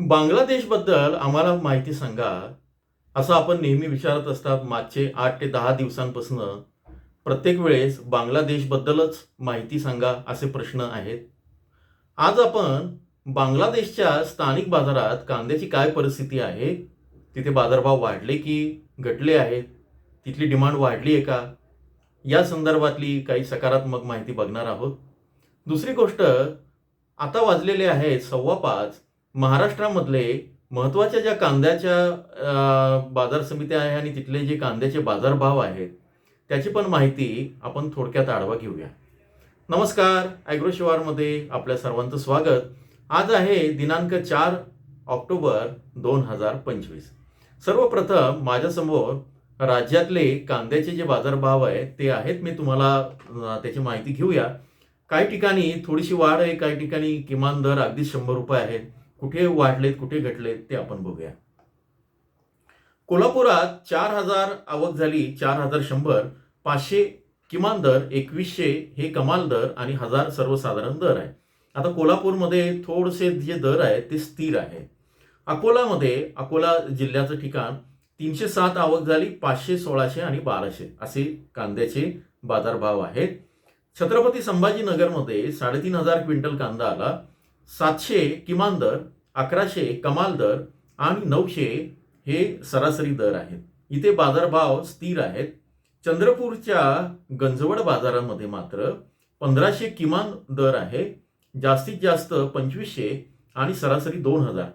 बांगलादेशबद्दल आम्हाला माहिती सांगा असं आपण नेहमी विचारत असतात मागचे आठ ते दहा दिवसांपासून. प्रत्येक वेळेस बांगलादेशबद्दलच माहिती सांगा असे प्रश्न आहेत. आज आपण बांगलादेशच्या स्थानिक बाजारात कांद्याची काय परिस्थिती आहे? तिथे बाजारभाव वाढले की घटले आहेत? तिथली डिमांड वाढली आहे का? या संदर्भातली काही सकारात्मक माहिती बघणार आहोत. दुसरी गोष्ट आता वाजलेले आहेत सव्वा पाच. महाराष्ट्रामधले महत्त्वाच्या ज्या कांद्याच्या बाजार समित्या आहे आणि तिथले जे कांद्याचे बाजारभाव आहेत त्याची पण माहिती आपण थोडक्यात आढावा घेऊया. नमस्कार ॲग्रोशिवारमध्ये आपल्या सर्वांचं स्वागत. आज आहे दिनांक चार ऑक्टोबर दोन हजार पंचवीस. सर्वप्रथम माझ्यासमोर राज्यातले कांद्याचे जे बाजारभाव आहेत ते आहेत मी तुम्हाला त्याची माहिती घेऊया. काही ठिकाणी थोडीशी वाढ आहे काही ठिकाणी किमान दर अगदी शंभर रुपये आहेत. कुठे वाढलेत कुठे घटलेत ते आपण बघूया. कोल्हापुरात चार हजार आवक झाली चार हजार शंभर पाचशे किमान दर एकवीसशे हे कमाल दर आणि हजार सर्वसाधारण दर आहे. आता कोल्हापूरमध्ये थोडेसे जे दर आहेत ते स्थिर आहे. अकोलामध्ये अकोला जिल्ह्याचं ठिकाण तीनशे सात आवक झाली पाचशे सोळाशे आणि बाराशे असे कांद्याचे बाजारभाव आहेत. छत्रपती संभाजीनगरमध्ये साडेतीन हजार क्विंटल कांदा आला सातशे किमान दर अकराशे कमाल दर आणि नऊशे हे सरासरी दर आहेत. इथे बाजारभाव स्थिर आहेत. चंद्रपूरच्या गंजवड बाजारामध्ये मात्र पंधराशे किमान दर आहे. जास्तीत जास्त पंचवीसशे आणि सरासरी दोन हजार.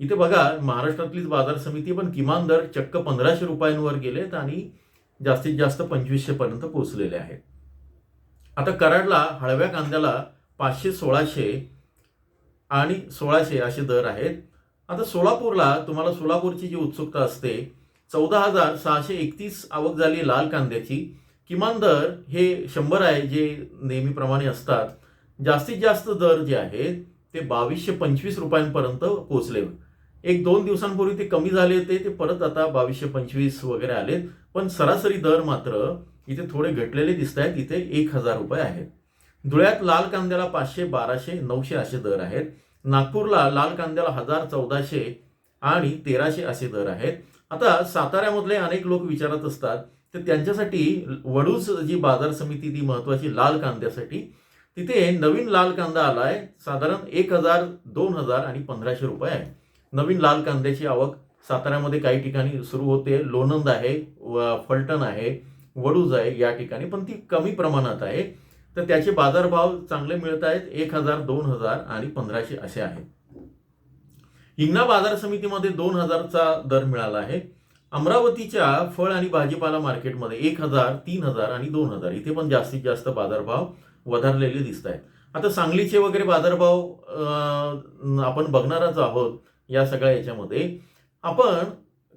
इथे बघा महाराष्ट्रातलीच बाजार समिती पण किमान दर चक्क पंधराशे रुपयांवर गेलेत आणि जास्तीत जास्त पंचवीसशे पर्यंत पोहोचलेले आहेत. आता कराडला हळव्या कांद्याला पाचशे सोळाशे आणि सोळाशे असे दर आहेत. आता सोलापूरला तुम्हाला सोलापूरची जी उत्सुकता असते चौदा हजार सहाशे एकतीस आवक झाली लाल कांद्याची. किमान दर हे शंभर आहे जे नेहमीप्रमाणे असतात. जास्तीत जास्त दर जे आहेत ते बावीसशे पंचवीस रुपयांपर्यंत पोहोचले. एक दोन दिवसांपूर्वी ते कमी झाले होते ते परत आता बावीसशे पंचवीस वगैरे आलेत. पण सरासरी दर मात्र इथे थोडे घटलेले दिसत आहेत इथे एक हजार रुपये आहेत. धुळ्यात लाल कांद्याला पाचशे बाराशे नऊशे असे दर आहेत. नागपूरला लाल कांद्याला हजार चौदाशे आणि तेराशे असे दर आहेत. आता साताऱ्यामधले अनेक लोक विचारत असतात तर त्यांच्यासाठी वडूज जी बाजार समिती ती महत्वाची लाल कांद्यासाठी. तिथे नवीन लाल कांदा आलाय साधारण एक हजार दोन हजार आणि पंधराशे रुपये आहे. नवीन लाल कांद्याची आवक साताऱ्यामध्ये काही ठिकाणी सुरू होते. लोणंद आहे फलटण आहे वडूज आहे या ठिकाणी पण ती कमी प्रमाणात आहे. तर त्याचे बाजारभाव चांगले मिळत आहेत. एक हजार दोन हजार आणि पंधराशे असे आहेत. हिंगणा बाजार समितीमध्ये दोन हजारचा दर मिळाला आहे. अमरावतीच्या फळ आणि भाजीपाला मार्केटमध्ये एक हजार तीन हजार आणि दोन हजार इथे पण जास्तीत जास्त बाजारभाव वधारलेले दिसत आहेत. आता सांगलीचे वगैरे बाजारभाव आपण बघणारच आहोत या सगळ्या याच्यामध्ये. आपण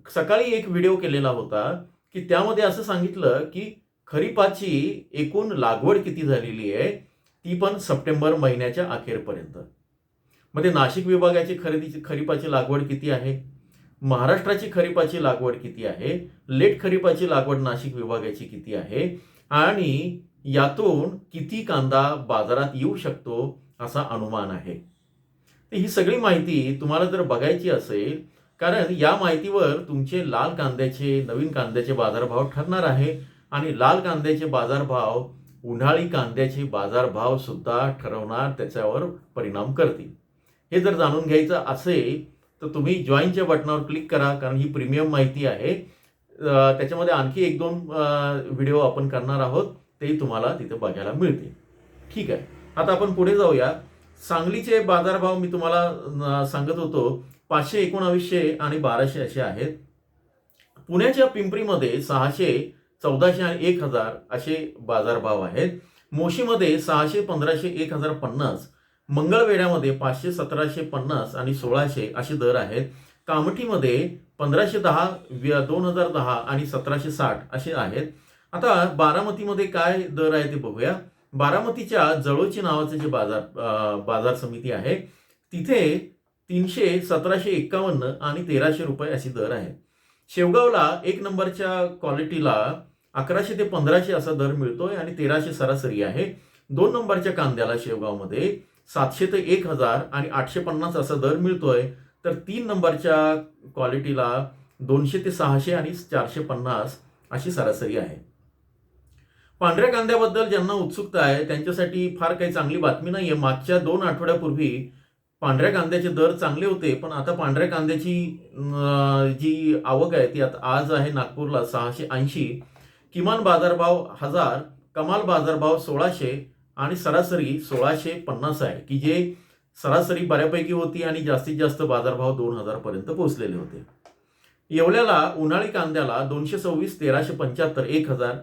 सकाळी एक व्हिडिओ केलेला होता की त्यामध्ये असं सांगितलं की खरीपाची एकूण लागवड किती झालेली आहे ती पण सप्टेंबर महिन्याच्या अखेरपर्यंत. मध्ये नाशिक विभागाची खरेदीची खरीपाची लागवड किती आहे? महाराष्ट्राची खरीपाची लागवड किती आहे? लेट खरीपाची लागवड नाशिक विभागाची किती आहे? आणि यातून किती कांदा बाजारात येऊ शकतो असा अनुमान आहे. तर ही सगळी माहिती तुम्हाला जर बघायची असेल कारण या माहितीवर तुमचे लाल कांद्याचे नवीन कांद्याचे बाजारभाव ठरणार आहे. आणि लाल कांद्याचे बाजारभाव उन्हाळी कांद्याचे बाजारभाव सुद्धा ठरवणार त्याच्यावर परिणाम करतील. हे जर जाणून घ्यायचं असेल तर तुम्ही जॉईनच्या बटनावर क्लिक करा कारण ही प्रीमियम माहिती आहे. त्याच्यामध्ये आणखी एक दोन व्हिडिओ आपण करणार आहोत तेही तुम्हाला तिथे बघायला मिळतील. ठीक आहे. आता आपण पुढे जाऊया. सांगलीचे बाजारभाव मी तुम्हाला सांगत होतो पाचशे एकोणावीसशे आणि बाराशे असे आहेत. पुण्याच्या पिंपरीमध्ये सहाशे चौदाशे आणि एक हजार असे बाजारभाव आहेत. मोशीमध्ये सहाशे पंधराशे एक हजार पन्नास मंगळवेढ्यामध्ये पाचशे सतराशे पन्नास आणि सोळाशे असे दर आहेत. कामठीमध्ये पंधराशे दहा दोन हजार दहा आणि सतराशे साठ असे आहेत. आता बारामतीमध्ये काय दर आहे ते बघूया. बारामतीच्या जळोची नावाचे जे बाजार बाजार समिती आहे तिथे तीनशे सतराशे एक्कावन्न आणि तेराशे रुपये असे दर आहेत. शेवगावला एक नंबरच्या क्वालिटीला अकराशे ते पंधराशे असा दर मिळतोय आणि तेराशे सरासरी आहे. दोन नंबरच्या कांद्याला शेवगावमध्ये सातशे ते एक हजार आणि आठशे पन्नास असा दर मिळतोय. तर तीन नंबरच्या क्वालिटीला दोनशे ते सहाशे आणि चारशे पन्नास अशी सरासरी आहे. पांढऱ्या कांद्याबद्दल ज्यांना उत्सुकता आहे त्यांच्यासाठी फार काही चांगली बातमी नाही आहे मागच्या दोन आठवड्यापूर्वी पांढऱ्या कांद्याचे दर चांगले होते पण आता पांढऱ्या कांद्याची जी आवक आहे ती आता आज आहे नागपूरला सहाशे ऐंशी. किमान बाजारभाव हजार कमाल बाजारभाव सोळाशे आणि सरासरी सोळाशे पन्नास आहे की जे सरासरी बऱ्यापैकी होती आणि जास्तीत जास्त बाजारभाव दोन हजारपर्यंत पोहोचलेले होते. येवल्याला उन्हाळी कांद्याला दोनशे सव्वीस तेराशे पंच्याहत्तर एक हजार.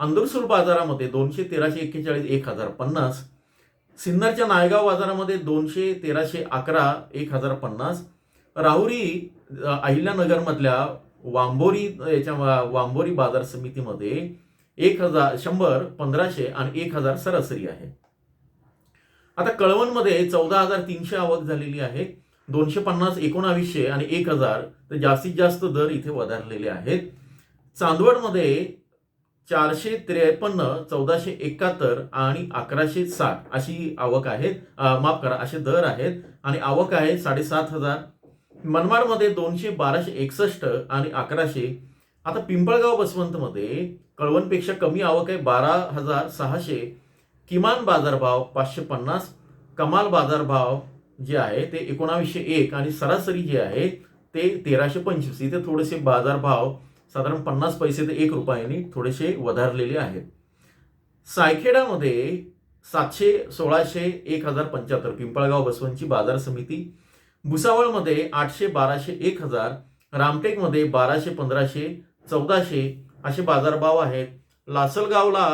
अंदुरसूर बाजारामध्ये दोनशे तेराशे एक्केचाळीस एक हजार पन्नास. सिन्नरच्या नायगाव बाजारामध्ये दोनशे तेराशे अकरा एक हजार पन्नास. राहुरी अहिल्यानगरमधल्या वांबोरी याच्या वांबोरी बाजार समितीमध्ये एक हजार शंभर पंधराशे आणि एक हजार सरासरी आहे. आता कळवणमध्ये चौदा हजार तीनशे आवक झालेली आहे. दोनशे पन्नास एकोणावीसशे आणि एक हजार तर जास्तीत जास्त दर इथे वधारलेले आहेत. चांदवडमध्ये चारशे त्रेपन्न चौदाशे एकाहत्तर आणि अकराशे साठ अशी आवक आहेत. माफ करा असे दर आहेत. आणि आवक आहे साडेसात हजार. मनमाडमध्ये दोनशे बाराशे एकसष्ट आणि अकराशे. आता पिंपळगाव बसवंतमध्ये कळवणपेक्षा कमी आवक आहे बारा हजार सहाशे. किमान बाजारभाव पाचशे पन्नास. कमाल बाजारभाव जे आहे ते एकोणावीसशे एक आणि सरासरी जे आहे ते तेराशे पंचवीस. इथे थोडेसे बाजारभाव साधारण पन्नास पैसे ते एक रुपयाने थोडेसे वधारलेले आहेत. सायखेडामध्ये सातशे सोळाशे एक हजार पंच्याहत्तर पिंपळगाव बसवंतची बाजार समिती भुसावळमध्ये आठशे बाराशे एक हजार रामटेकमध्ये बाराशे पंधराशे चौदाशे असे बाजारभाव आहेत. लासलगावला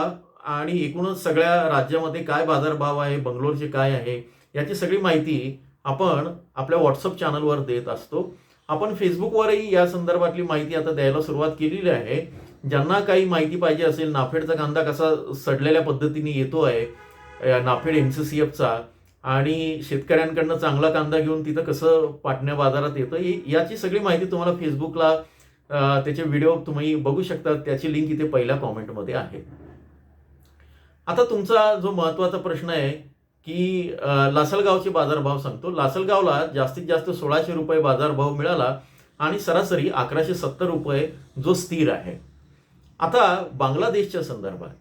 आणि एकूणच सगळ्या राज्यामध्ये काय बाजारभाव आहे बंगलोरचे काय आहे याची सगळी माहिती आपण आपल्या व्हॉट्सअप चॅनलवर देत असतो. आपण फेसबुकवरही या संदर्भातली माहिती आता द्यायला सुरुवात केलेली आहे. ज्यांना काही माहिती पाहिजे असेल नाफेडचा कांदा कसा सडलेल्या पद्धतीने येतो आहे नाफेड एम सी सी एफचा आणि शेतकऱ्यांकडनं चांगला कांदा घेऊन तिथं कसं पाटण्या बाजारात येतं याची सगळी माहिती तुम्हाला फेसबुकला त्याचे व्हिडिओ तुम्ही बघू शकता त्याची लिंक इथे पहिल्या कॉमेंटमध्ये आहे. आता तुमचा जो महत्त्वाचा प्रश्न आहे की लासलगावचे बाजारभाव सांगतो. लासलगावला जास्तीत जास्त सोळाशे रुपये बाजारभाव मिळाला आणि सरासरी अकराशे सत्तर रुपये जो स्थिर आहे. आता बांगलादेशच्या संदर्भात.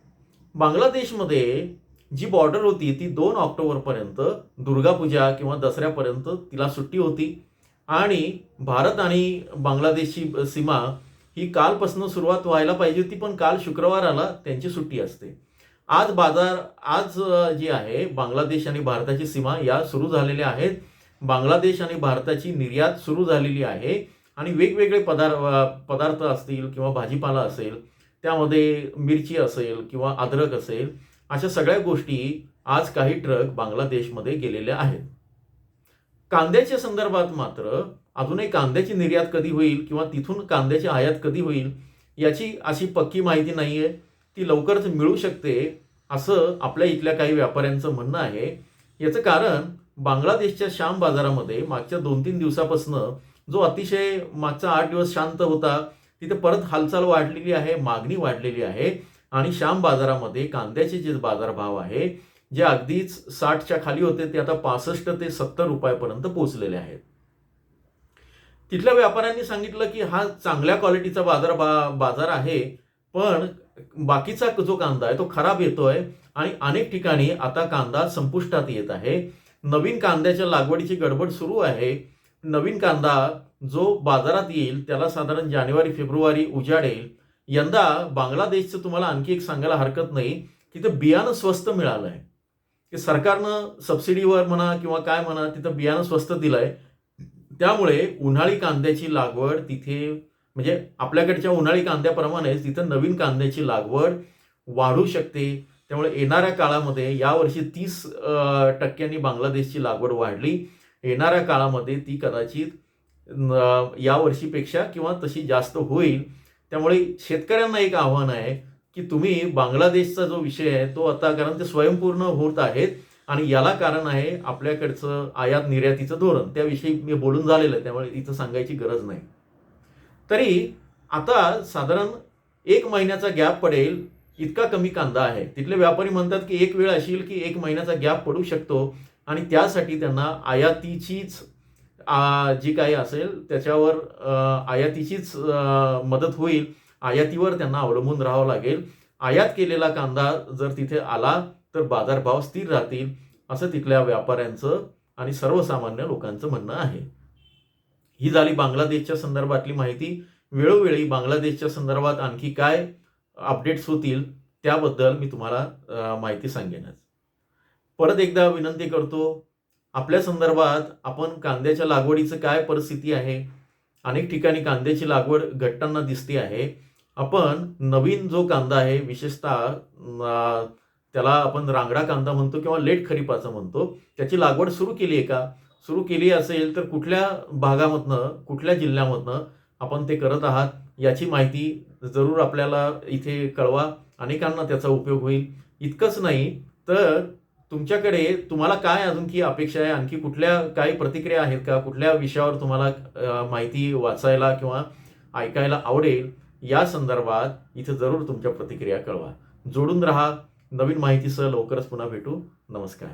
बांगलादेशमध्ये जी बॉर्डर होती ती दोन ऑक्टोबरपर्यंत दुर्गापूजा किंवा दसऱ्यापर्यंत तिला सुट्टी होती. आणि भारत आणि बांगलादेशची सीमा ही कालपासून सुरुवात व्हायला पाहिजे होती पण काल शुक्रवाराला त्यांची सुट्टी असते. आज बाजार आज जी आहे बांगलादेश आणि भारताची सीमा या सुरू झालेल्या आहेत. बांगलादेश आणि भारताची निर्यात सुरू झालेली आहे आणि वेगवेगळे पदार्थ पदार्थ असतील किंवा भाजीपाला असेल त्यामध्ये मिरची असेल किंवा अद्रक असेल अशा सगळ्या गोष्टी आज काही ट्रक बांगलादेशमध्ये गेलेल्या आहेत. कांद्याच्या संदर्भात मात्र अजूनही कांद्याची निर्यात कधी होईल किंवा तिथून कांद्याची आयात कधी होईल याची अशी पक्की माहिती नाही आहे ती लवकरच मिळू शकते असं आपल्या इथल्या काही व्यापाऱ्यांचं म्हणणं आहे. याचं कारण बांगलादेशच्या श्याम बाजारामध्ये मागच्या दोन तीन दिवसापासून जो अतिशय मागचा आठ दिवस शांत होता तिथे परत हालचाल वाढलेली आहे मागणी वाढलेली आहे आणि श्याम बाजारामध्ये कांद्याचे जे बाजारभाव आहे जे अगदीच साठच्या खाली होते ते आता पासष्ट ते सत्तर रुपयापर्यंत पोहोचलेले आहेत. तिथल्या व्यापाऱ्यांनी सांगितलं की हा चांगल्या क्वालिटीचा बाजार बा बाजार आहे पण बाकीचा जो कांदा आहे तो खराब येतोय आणि अनेक ठिकाणी आता कांदा संपुष्टात येत आहे. नवीन कांद्याच्या लागवडीची गडबड सुरू आहे. नवीन कांदा जो बाजारात येईल त्याला साधारण जानेवारी फेब्रुवारी उजाडेल यंदा बांगलादेशचं तुम्हाला आणखी एक सांगायला हरकत नाही तिथं बियाणं स्वस्त मिळालं आहे की सरकारनं सबसिडीवर म्हणा किंवा काय म्हणा तिथं बियाणं स्वस्त दिलं आहे त्यामुळे उन्हाळी कांद्याची लागवड तिथे म्हणजे आपल्याकडच्या उन्हाळी कांद्याप्रमाणेच तिथं नवीन कांद्याची लागवड वाढू शकते त्यामुळे येणाऱ्या काळामध्ये यावर्षी तीस टक्क्यांनी बांगलादेशची लागवड वाढली. येणाऱ्या काळामध्ये ती कदाचित यावर्षीपेक्षा या वर्षीपेक्षा किंवा तशी जास्त होईल. त्यामुळे शेतकऱ्यांना एक आव्हान आहे की तुम्ही बांगलादेशचा जो विषय आहे तो आता कारण ते स्वयंपूर्ण होत आहेत आणि याला कारण आहे आपल्याकडचं आयात निर्यातीचं धोरण. त्याविषयी मी बोलून झालेलं आहे त्यामुळे इथं सांगायची गरज नाही. तरी आता साधारण एक महिन्याचा गॅप पडेल इतका कमी कांदा आहे. तिथले व्यापारी म्हणतात की एक वेळ असेल की एक महिन्याचा गॅप पडू शकतो आणि त्यासाठी त्यांना आयातीचीच जी काही असेल त्याच्यावर आयातीचीच मदत होईल. आयातीवर त्यांना अवलंबून राहावं लागेल. आयात केलेला कांदा जर तिथे आला तर बाजारभाव स्थिर राहतील असं तिथल्या व्यापाऱ्यांचं आणि सर्वसामान्य लोकांचं म्हणणं आहे. ही झाली बांगलादेशच्या संदर्भातली माहिती. वेळोवेळी बांगलादेशच्या संदर्भात आणखी काय अपडेट्स होतील त्याबद्दल मी तुम्हाला माहिती सांगेनच. परत एकदा विनंती करतो आपल्या संदर्भात आपण कांद्याच्या लागवडीचं काय परिस्थिती आहे? अनेक ठिकाणी कांद्याची लागवड घटताना दिसते आहे. आपण नवीन जो कांदा आहे विशेषतः त्याला आपण रांगडा कांदा म्हणतो किंवा लेट खरीपाचा म्हणतो त्याची लागवड सुरू केली आहे का? सुरू केली असेल तर कुठल्या भागामधनं कुठल्या जिल्ह्यामधनं आपण ते करत आहात याची माहिती जरूर आपल्याला इथे कळवा. अनेकांना त्याचा उपयोग होईल. इतकंच नाही तर तुमच्याकडे तुम्हाला काय अजून की अपेक्षा आहे? आणखी कुठल्या काही प्रतिक्रिया आहेत का? कुठल्या विषयावर तुम्हाला माहिती वाचायला किंवा ऐकायला आवडेल? या संदर्भात इथे जरूर तुमच्या प्रतिक्रिया कळवा. जोडून राहा. नवीन माहितीसह लवकरच पुन्हा भेटू. नमस्कार.